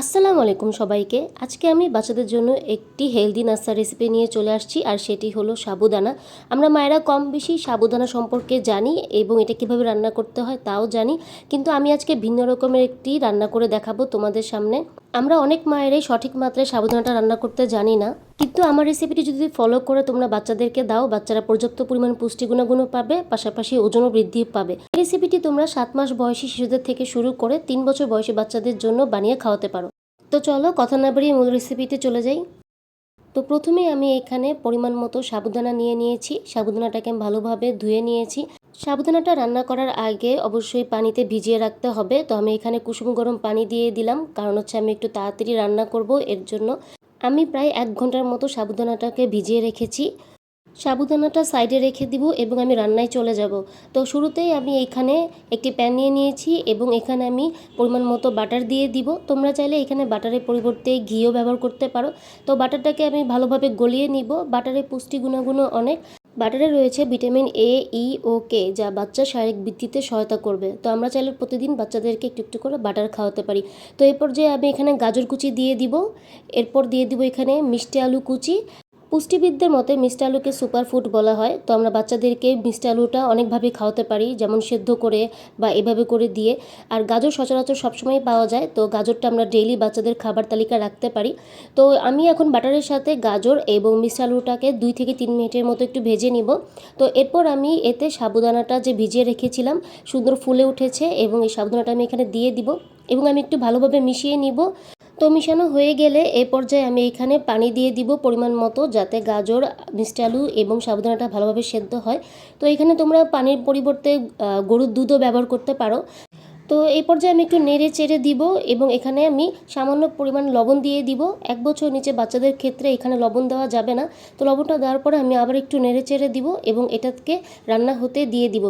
আসসালামু আলাইকুম সবাইকে। আজকে আমি বাচ্চাদের জন্য একটি হেলদি নাস্তা রেসিপি নিয়ে চলে আসছি, আর সেটি হলো সাবুদানা। আমরা মায়েরা কম বেশি সাবুদানা সম্পর্কে জানি এবং এটা কীভাবে রান্না করতে হয় তাও জানি, কিন্তু আমি আজকে ভিন্ন রকমের একটি রান্না করে দেখাবো তোমাদের সামনে। আমরা অনেক মায়েরাই সঠিক মাত্রায় সাবুদানাটা রান্না করতে জানি না। কিন্তু আমার রেসিপিটি যদি ফলো করে তোমরা বাচ্চাদেরকে দাও, বাচ্চারা পর্যাপ্ত পরিমাণ পুষ্টি গুণাগুণও পাবে, পাশাপাশি ওজনও বৃদ্ধি পাবে। রেসিপিটি তোমরা সাত মাস বয়সী শিশুদের থেকে শুরু করে তিন বছর বয়সী বাচ্চাদের জন্য বানিয়ে খাওয়াতে পারো। তো চলো কথা না বাড়িয়ে মূল রেসিপিতে চলে যাই। তো প্রথমে আমি এখানে পরিমাণ মতো সাবুদানা নিয়ে নিয়েছি। সাবুদানাটাকে আমি ভালোভাবে ধুয়ে নিয়েছি। সাবুদানাটা রান্না করার আগে অবশ্যই পানিতে ভিজিয়ে রাখতে হবে। তো আমি এখানে কুসুম গরম পানি দিয়ে দিলাম। কারণ হচ্ছে আমি একটু তাড়াতাড়ি রান্না করব, এর জন্য আমি প্রায় এক ঘণ্টার মতো সাবুদানাটাকে ভিজিয়ে রেখেছি। সাবুদানাটা সাইডে রেখে দিব এবং আমি রান্নায় চলে যাব। তো শুরুতেই আমি এখানে একটি প্যান নিয়ে নিয়েছি এবং এখানে আমি পরিমাণ মতো বাটার দিয়ে দিব। তোমরা চাইলে এখানে বাটারের পরিবর্তে ঘিও ব্যবহার করতে পারো। তো বাটারটাকে আমি ভালোভাবে গলিয়ে নিব। বাটারের পুষ্টি গুণাগুণও অনেক। বাটারে রয়েছে ভিটামিন এ ই ও কে যা বাচ্চার শারীরিক বৃদ্ধিতে সহায়তা করবে। তো আমরা চাইলে প্রতিদিন বাচ্চাদেরকে একটু একটু করে বাটার খাওয়াতে পারি। তো এরপর যে আমি এখানে গাজর কুচি দিয়ে দিব, এরপর দিয়ে দিব এখানে মিষ্টি আলু কুচি পুষ্টিবিদদের মতে মিষ্টি আলুকে সুপার ফুড বলা হয়। তো আমরা বাচ্চাদেরকে মিষ্টি আলুটা অনেকভাবে খাওয়াতে পারি, যেমন সেদ্ধ করে বা এভাবে করে দিয়ে। আর গাজর সচরাচর সবসময় পাওয়া যায়, তো গাজরটা আমরা ডেইলি বাচ্চাদের খাবার তালিকা রাখতে পারি। তো আমি এখন বাটারের সাথে গাজর এবং মিষ্টি আলুটাকে দুই থেকে তিন মিনিটের মতো একটু ভেজে নিব। তো এরপর আমি এতে সাবুদানাটা যে ভিজিয়ে রেখেছিলাম, সুন্দর ফুলে উঠেছে এবং এই সাবুদানাটা আমি এখানে দিয়ে দিব এবং আমি একটু ভালোভাবে মিশিয়ে নিব। তো মিশানো হয়ে গেলে এ পর্যায়ে আমি এখানে পানি দিয়ে দিব পরিমাণ মতো যাতে গাজর, মিষ্টি আলু এবং সাবুদানাটা ভালোভাবে সেদ্ধ হয়। তো এখানে তোমরা পানির পরিবর্তে গরুর দুধও ব্যবহার করতে পারো। তো এই পর্যায়ে আমি একটু নেড়ে চেড়ে দিব এবং এখানে আমি সামান্য পরিমাণ লবণ দিয়ে দিব। এক বছর নিচে বাচ্চাদের ক্ষেত্রে এখানে লবণ দেওয়া যাবে না। তো লবণটা দেওয়ার পরে আমি আবার একটু নেড়ে চেড়ে দিব এবং এটাকে রান্না হতে দিয়ে দিব।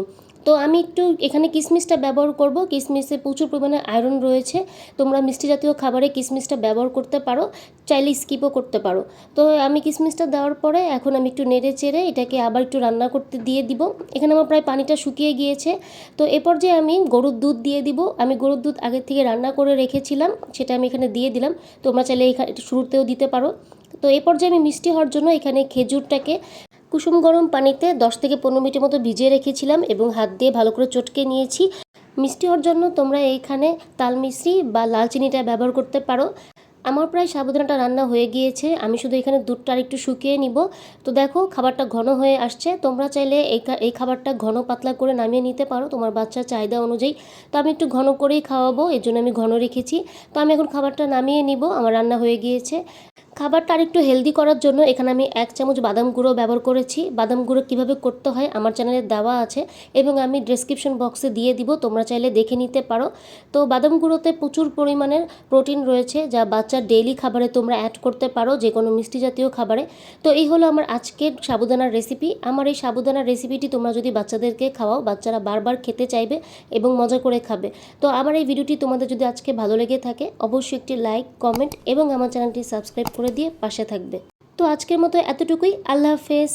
তো আমি একটু এখানে কিশমিশটা ব্যবহার করব। কিশমিশে প্রচুর পরিমাণে আয়রন রয়েছে। তোমরা মিষ্টি জাতীয় খাবারে কিশমিশটা ব্যবহার করতে পারো, চাইলে স্কিপও করতে পারো। তো আমি কিশমিশটা দেওয়ার পরে এখন আমি একটু নেড়ে চেড়ে এটাকে আবার একটু রান্না করতে দিয়ে দিব। এখানে আমার প্রায় পানিটা শুকিয়ে গিয়েছে। তো এরপর যে আমি গরুর দুধ দিয়ে দিব। আমি গরুর দুধ আগের থেকে রান্না করে রেখেছিলাম, সেটা আমি এখানে দিয়ে দিলাম। তোমরা চাইলে এখানে শুরুতেও দিতে পারো। তো এরপর যে আমি মিষ্টি হওয়ার জন্য এখানে খেজুরটাকে কুসুম গরম পানিতে দশ থেকে পনেরো মিনিটের মতো ভিজিয়ে রেখেছিলাম এবং হাত দিয়ে ভালো করে চটকে নিয়েছি। মিষ্টি হওয়ার জন্য তোমরা এইখানে তাল মিশ্রি বা লাল চিনিটা ব্যবহার করতে পারো। আমার প্রায় সাবধানটা রান্না হয়ে গিয়েছে। আমি শুধু এখানে দুধটা আর একটু শুকিয়ে নিব। তো দেখো, খাবারটা ঘন হয়ে আসছে। তোমরা চাইলে এই এই খাবারটা ঘন পাতলা করে নামিয়ে নিতে পারো। তোমার বাচ্চার চাহিদা অনুযায়ী। তো আমি একটু ঘন করেই খাওয়াবো। এর জন্য আমি ঘন রেখেছি। তো আমি এখন খাবারটা নামিয়ে নিব। আমার রান্না হয়ে গিয়েছে। খাবারটা আরেকটু হেলদি করার জন্য এখানে আমি এক চামচ বাদাম গুঁড়ো ব্যবহার করেছি। বাদাম গুঁড়ো কীভাবে করতে হয় আমার চ্যানেলে দেওয়া আছে এবং আমি ডেসক্রিপশন বক্সে দিয়ে দিব, তোমরা চাইলে দেখে নিতে পারো। তো বাদাম গুঁড়োতে প্রচুর পরিমাণের প্রোটিন রয়েছে যা বাচ্চার ডেইলি খাবারে তোমরা অ্যাড করতে পারো, যে কোনো মিষ্টি জাতীয় খাবারে। তো এই হলো আমার আজকের সাবুদানার রেসিপি আমার এই সাবুদানার রেসিপিটি তোমরা যদি বাচ্চাদেরকে খাওয়াও, বাচ্চারা বারবার খেতে চাইবে এবং মজা করে খাবে। তো আমার এই ভিডিওটি তোমাদের যদি আজকে ভালো লেগে থাকে, অবশ্যই একটি লাইক কমেন্ট এবং আমার চ্যানেলটি সাবস্ক্রাইব করে দিয়ে পাশে থাকবে। তো আজকের মতো এতটুকুই। আল্লাহ হাফেজ।